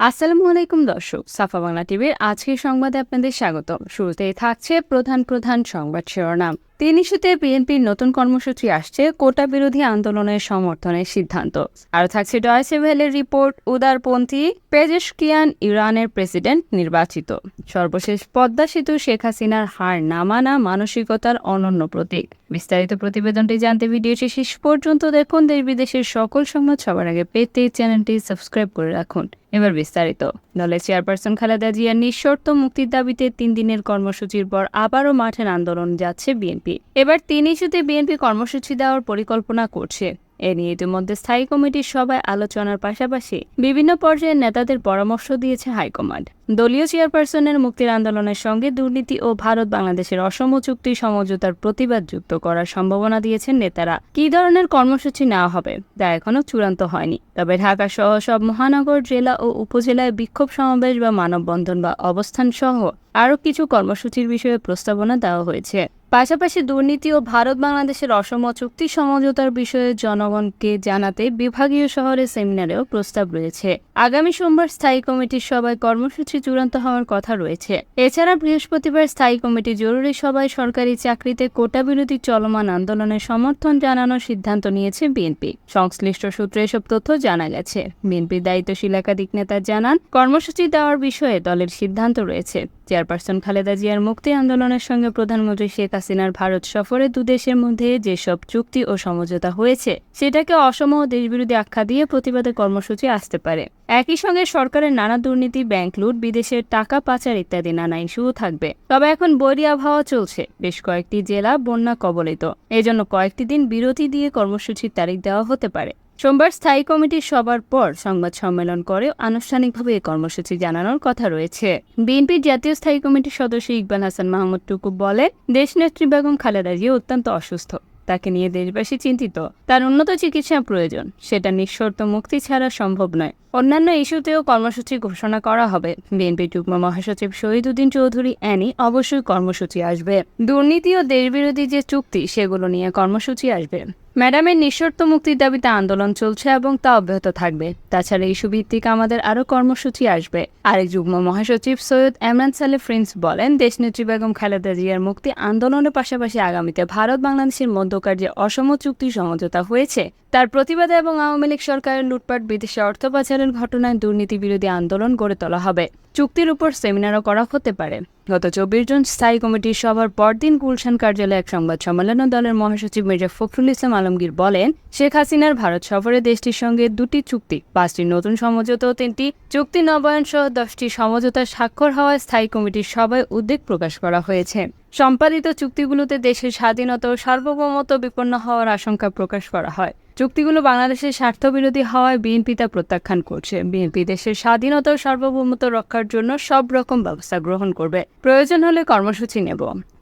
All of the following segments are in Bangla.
আসসালামু আলাইকুম দর্শক, সাফা বাংলা টিভির আজকের সংবাদে আপনাদের স্বাগত শুরুতেই থাকছে প্রধান প্রধান সংবাদ শিরোনাম। তিন ইস্যুতে বিএনপির নতুন কর্মসূচি আসছে, কোটা বিরোধী আন্দোলনের সমর্থনের সিদ্ধান্ত। আর থাকছে ডয়েসে রিপোর্ট, উদারপন্থী পেজেশকিয়ান ইরানের প্রেসিডেন্ট নির্বাচিত। সর্বশেষ পদ্মা সেতু শেখ হাসিনার হার নামানা মানসিকতার অনন্য প্রতীক। বিস্তারিত প্রতিবেদনটি জানতে ভিডিওটি শেষ পর্যন্ত দেখুন। দেশ বিদেশের সকল সংবাদ সবার আগে পেতে চ্যানেলটি সাবস্ক্রাইব করে রাখুন। এবার বিস্তারিত। দলের চেয়ারপারসন খালেদা জিয়ার নিঃশর্ত মুক্তির দাবিতে তিন দিনের কর্মসূচির পর আবারও মাঠের আন্দোলন যাচ্ছে বিএনপি। এবার তিন ইস্যুতে বিএনপি কর্মসূচি দেওয়ার পরিকল্পনা করছে, এ নিয়ে ইতিমধ্যে স্থায়ী কমিটির সভায় আলোচনার পাশাপাশি বিভিন্ন পর্যায়ের নেতাদের পরামর্শ দিয়েছে হাইকমান্ড। দলীয় চেয়ারপারসনের মুক্তির আন্দোলনের সঙ্গে দুর্নীতি ও ভারত বাংলাদেশের অসম চুক্তি সমঝোতার প্রতিবাদ যুক্ত করার সম্ভাবনা দিয়েছেন নেতারা। কি ধরনের কর্মসূচি নেওয়া হবে, তা এখনও চূড়ান্ত হয়নি। তবে ঢাকা সহ সব মহানগর, জেলা ও উপজেলায় বিক্ষোভ সমাবেশ বা মানববন্ধন বা অবস্থান সহ আরও কিছু কর্মসূচির বিষয়ে প্রস্তাবনা দেওয়া হয়েছে। পাশাপাশি দুর্নীতি ও ভারত বাংলাদেশের অসম চুক্তি সমঝোতার বিষয়ে জনগণকে জানাতে বিভাগীয় শহরে সেমিনারেও প্রস্তাব রয়েছে। আগামী সোমবার স্থায়ী কমিটির সভায় কর্মসূচি চূড়ান্ত হওয়ার কথা রয়েছে। এছাড়া বৃহস্পতিবার স্থায়ী কমিটি জরুরি সভায় সরকারি চাকরিতে কোটা বিরোধী চলমান আন্দোলনের সমর্থন জানানোর সিদ্ধান্ত নিয়েছে বিএনপি। সংশ্লিষ্ট সূত্রে এসব তথ্য জানা গেছে। বিএনপির দায়িত্বশীল একাধিক নেতা জানান, কর্মসূচি দেওয়ার বিষয়ে দলের সিদ্ধান্ত রয়েছে। চেয়ারপারসন খালেদা জিয়ার মুক্তি আন্দোলনের সঙ্গে প্রধানমন্ত্রী শেখ হাসিনার ভারত সফরে দুদেশের মধ্যে যেসব চুক্তি ও সমঝোতা হয়েছে, সেটাকে অসম ও দেশবিরোধী আখ্যা দিয়ে প্রতিবাদের কর্মসূচি আসতে পারে। একই সঙ্গে সরকারের নানা দুর্নীতি, ব্যাংক লুট, বিদেশের টাকা পাচার ইত্যাদি নানা ইস্যুও থাকবে। তবে এখন বৈরী আবহাওয়া চলছে। বেশ কয়েকটি জেলা বন্যা কবলিত। এজন্য কয়েকটি দিন বিরতি দিয়ে কর্মসূচির তারিখ দেওয়া হতে পারে। সোমবার স্থায়ী কমিটির সবার পর সংবাদ সম্মেলন করে আনুষ্ঠানিকভাবে এই কর্মসূচি জানানোর কথা রয়েছে। বিএনপির জাতীয় স্থায়ী কমিটির সদস্য ইকবাল হাসান মাহমুদ টুকু বলে দেশনেত্রী বেগম খালেদা জিয়া অত্যন্ত অসুস্থ। তাকে নিয়ে দেশবাসী চিন্তিত। তার উন্নত চিকিৎসা প্রয়োজন। সেটা নিঃশর্ত মুক্তি ছাড়া সম্ভব নয়। অন্যান্য ইস্যুতেও কর্মসূচি ঘোষণা করা হবে। বিএনপি যুগ্ম মহাসচিব শহীদুদ্দিন চৌধুরী অ্যানি অবশ্যই কর্মসূচি আসবে। দুর্নীতি ও দেশবিরোধী যে চুক্তি, সেগুলো নিয়ে কর্মসূচি আসবে। ম্যাডামের নিঃশর্ত মুক্তির দাবিতে আন্দোলন চলছে এবং তা অব্যাহত থাকবে। তাছাড়া ইস্যু ভিত্তিক আমাদের আরও কর্মসূচি আসবে। আরেক যুগ্ম মহাসচিব সৈয়দ এমরান সালে ফ্রিন্স বলেন, দেশনেত্রী বেগম খালেদা জিয়ার মুক্তি আন্দোলনের পাশাপাশি আগামীতে ভারত বাংলাদেশের মধ্যকার যে অসম চুক্তি সমঝোতা হয়েছে, তার প্রতিবাদে এবং আওয়ামী লীগ সরকারের লুটপাট, বিদেশে অর্থ পাচারের ঘটনায় দুর্নীতি বিরোধী আন্দোলন গড়ে তোলা হবে। চুক্তির উপর সেমিনারও করা হতে পারে। গত চব্বিশ জন স্থায়ী কমিটির সভার পরদিন গুলশান কার্যালয়ে এক সংবাদ সম্মেলনে দলের মহাসচিব মির্জা ফখরুল ইসলাম আলমগীর বলেন, শেখ হাসিনার ভারত সফরে দেশটির সঙ্গে দুটি চুক্তি, পাঁচটি নতুন সমঝোতা ও তিনটি চুক্তি নবায়ন সহ দশটি সমঝোতার স্বাক্ষর হওয়ায় স্থায়ী কমিটির সভায় উদ্বেগ প্রকাশ করা হয়েছে। সম্পাদিত চুক্তিগুলোতে দেশের স্বাধীনতা ও সার্বভৌমত্ব বিপন্ন হওয়ার আশঙ্কা প্রকাশ করা হয়। চুক্তিগুলো বাংলাদেশের স্বার্থবিরোধী হওয়ায় বিএনপি তা প্রত্যাখ্যান করছে। বিএনপি দেশের স্বাধীনতা ও সার্বভৌমত্ব রক্ষার জন্য সব রকম ব্যবস্থা গ্রহণ করবে। প্রয়োজন হলে কর্মসূচি নেব।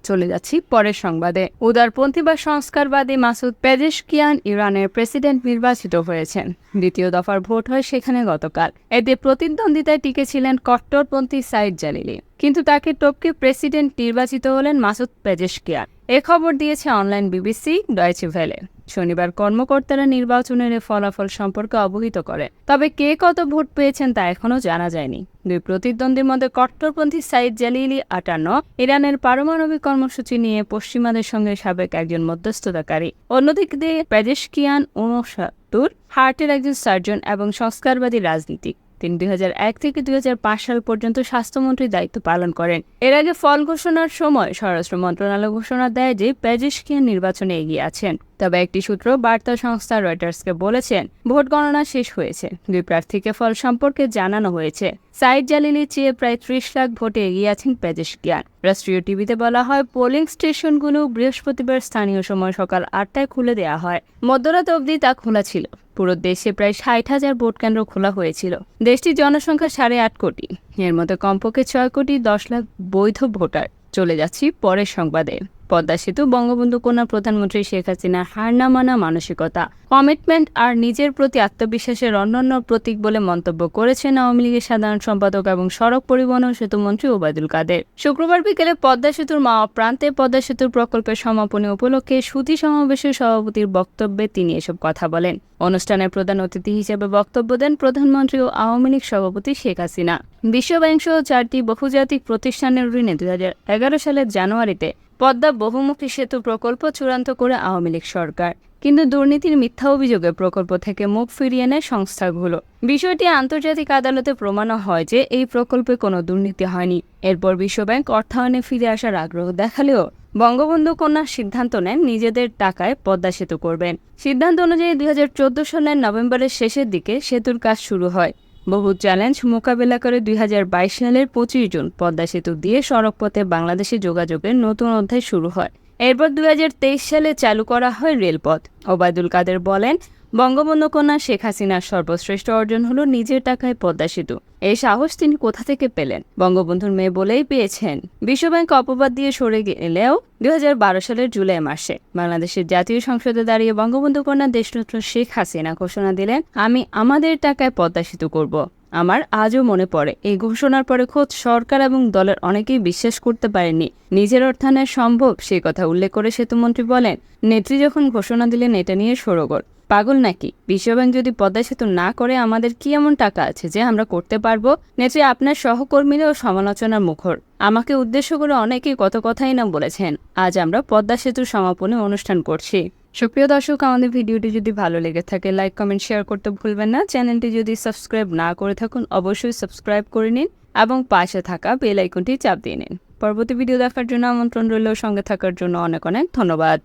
চলে যাচ্ছি পরের সংবাদে। উদারপন্থী বা সংস্কারবাদী মাসুদ পেজেশকিয়ান ইরানের প্রেসিডেন্ট নির্বাচিত হয়েছেন। দ্বিতীয় দফার ভোট হয় সেখানে গতকাল। এতে প্রতিদ্বন্দ্বিতায় টিকেছিলেন কট্টরপন্থী সাইদ জালিলি। কিন্তু তাকে টপকে প্রেসিডেন্ট নির্বাচিত হলেন মাসুদ পেজেশকিয়ান। এ খবর দিয়েছে অনলাইন বিবিসি, ডয়েচে ভ্যালে শনিবার কর্মকর্তারা নির্বাচনের ফলাফল সম্পর্কে অবহিত করে। তবে কে কত ভোট পেয়েছেন তা এখনও জানা যায়নি। দুই প্রতিদ্বন্দ্বীর মধ্যে কট্টরপন্থী সাইদ জালিলি আটান্ন, ইরানের পারমাণবিক কর্মসূচি নিয়ে পশ্চিমাদের সঙ্গে সাবেক একজন মধ্যস্থতাকারী। অন্যদিকে দিয়ে পেজেশকিয়ান উনসত্তর হার্টের একজন সার্জন এবং সংস্কারবাদী রাজনীতিক। তিনি দুই হাজার এক থেকে দুই হাজার পাঁচ সাল পর্যন্ত স্বাস্থ্যমন্ত্রীর দায়িত্ব পালন করেন। এর আগে ফল ঘোষণার সময় স্বরাষ্ট্র মন্ত্রণালয় ঘোষণা দেয় যে পেজিশকিয়ান নির্বাচনে এগিয়ে আছেন। তবে একটি সূত্র বার্তা সংস্থা রয়টার্সকে বলেছেন, ভোট গণনা শেষ হয়েছে। দুই প্রার্থীকে ফল সম্পর্কে জানানো হয়েছে। সাইদ জালিলি চেয়ে প্রায় ত্রিশ লাখ ভোটে এগিয়ে আছেন পেজেশকিয়ান রাষ্ট্রীয় টিভিতে বলা হয়, পোলিং স্টেশনগুলো বৃহস্পতিবার স্থানীয় সময় সকাল আটটায় খুলে দেওয়া হয়। মধ্যরাত অবধি তা খোলা ছিল। পুরো দেশে প্রায় ষাট হাজার ভোট কেন্দ্র খোলা হয়েছিল। দেশটির জনসংখ্যা সাড়ে আট কোটি। এর মধ্যে কমপক্ষে ছয় কোটি দশ লাখ বৈধ ভোটার। চলে যাচ্ছি পরের সংবাদে। পদ্মা সেতু, বঙ্গবন্ধু কন্যা প্রধানমন্ত্রী শেখ হাসিনার হার না মানা মানসিকতা। কমিটমেন্ট আর নিজের প্রতি আত্মবিশ্বাসের অন্যান্য প্রতীক বলে মন্তব্য করেছেন আওয়ামী লীগের সাধারণ সম্পাদক এবং সড়ক পরিবহন ও সেতু মন্ত্রী ওবায়দুল কাদের। শুক্রবার বিকেলে পদ্মা সেতুর মাওয়া প্রান্তে পদ্মা সেতুর প্রকল্পের সমাপনী উপলক্ষে সুধী সমাবেশের সভাপতির বক্তব্যে তিনি এসব কথা বলেন। অনুষ্ঠানে প্রধান অতিথি হিসেবে বক্তব্য দেন প্রধানমন্ত্রী ও আওয়ামী লীগ সভাপতি শেখ হাসিনা। বিশ্বব্যাংক সহ চারটি বহুজাতিক প্রতিষ্ঠানের ঋণে দুই হাজার এগারো সালের জানুয়ারিতে পদ্মা বহুমুখী সেতু প্রকল্প চূড়ান্ত করে আওয়ামী লীগ সরকার। কিন্তু দুর্নীতির মিথ্যা অভিযোগে প্রকল্প থেকে মুখ ফিরিয়ে নেয় সংস্থাগুলো। বিষয়টি আন্তর্জাতিক আদালতে প্রমাণ হয় যে এই প্রকল্পে কোনো দুর্নীতি হয়নি। এরপর বিশ্বব্যাংক অর্থায়নে ফিরে আসার আগ্রহ দেখালেও বঙ্গবন্ধু কন্যার সিদ্ধান্ত নেন নিজেদের টাকায় পদ্মা সেতু করবেন। সিদ্ধান্ত অনুযায়ী দু হাজার চোদ্দ সালের নভেম্বরের শেষের দিকে সেতুর কাজ শুরু হয়। বহু চ্যালেঞ্জ মোকাবেলা করে দুই হাজার বাইশ সালের পঁচিশ জুন পদ্মা সেতু দিয়ে সড়কপথে বাংলাদেশে যোগাযোগের নতুন অধ্যায় শুরু হয়। এরপর দুই হাজার তেইশ সালে চালু করা হয় রেলপথ। ওবায়দুল কাদের বলেন বঙ্গবন্ধু কন্যা শেখ হাসিনার সর্বশ্রেষ্ঠ অর্জন হলো নিজের টাকায় পদ্মা সেতু। এই সাহস তিনি কোথা থেকে পেলেন? বঙ্গবন্ধুর মেয়ে বলেই পেয়েছেন। বিশ্বব্যাংক অপবাদ দিয়ে সরে গেলেও দু হাজার বারো সালের জুলাই মাসে বাংলাদেশের জাতীয় সংসদে দাঁড়িয়ে বঙ্গবন্ধু কন্যা দেশরত্ন শেখ হাসিনা ঘোষণা দিলেন, আমি আমাদের টাকায় পদ্মা সেতু করব। আমার আজও মনে পড়ে। এই ঘোষণার পরে খোদ সরকার এবং দলের অনেকেই বিশ্বাস করতে পারেনি নিজের অর্থায়নে সম্ভব সেই কথা উল্লেখ করে সেতুমন্ত্রী বলেন, নেত্রী যখন ঘোষণা দিলেন, এটা নিয়ে সরগর পাগল নাকি? বিশ্বব্যাংক যদি পদ্মা সেতু না করে আমাদের কি এমন টাকা আছে যে আমরা করতে পারব? নেত্রী, আপনার সহকর্মীরাও সমালোচনার মুখর। আমাকে উদ্দেশ্য করে অনেকেই কত কথাই না বলেছেন। আজ আমরা পদ্মা সেতুর সমাপনী অনুষ্ঠান করছি। সুপ্রিয় দর্শক, আমাদের ভিডিওটি যদি ভালো লেগে থাকে, লাইক, কমেন্ট, শেয়ার করতে ভুলবেন না। চ্যানেলটি যদি সাবস্ক্রাইব না করে থাকুন, অবশ্যই সাবস্ক্রাইব করে নিন এবং পাশে থাকা বেল আইকনটি চাপ দিয়ে নিন। পরবর্তী ভিডিও দেখার জন্য আমন্ত্রণ রইল। সঙ্গে থাকার জন্য অনেক অনেক ধন্যবাদ।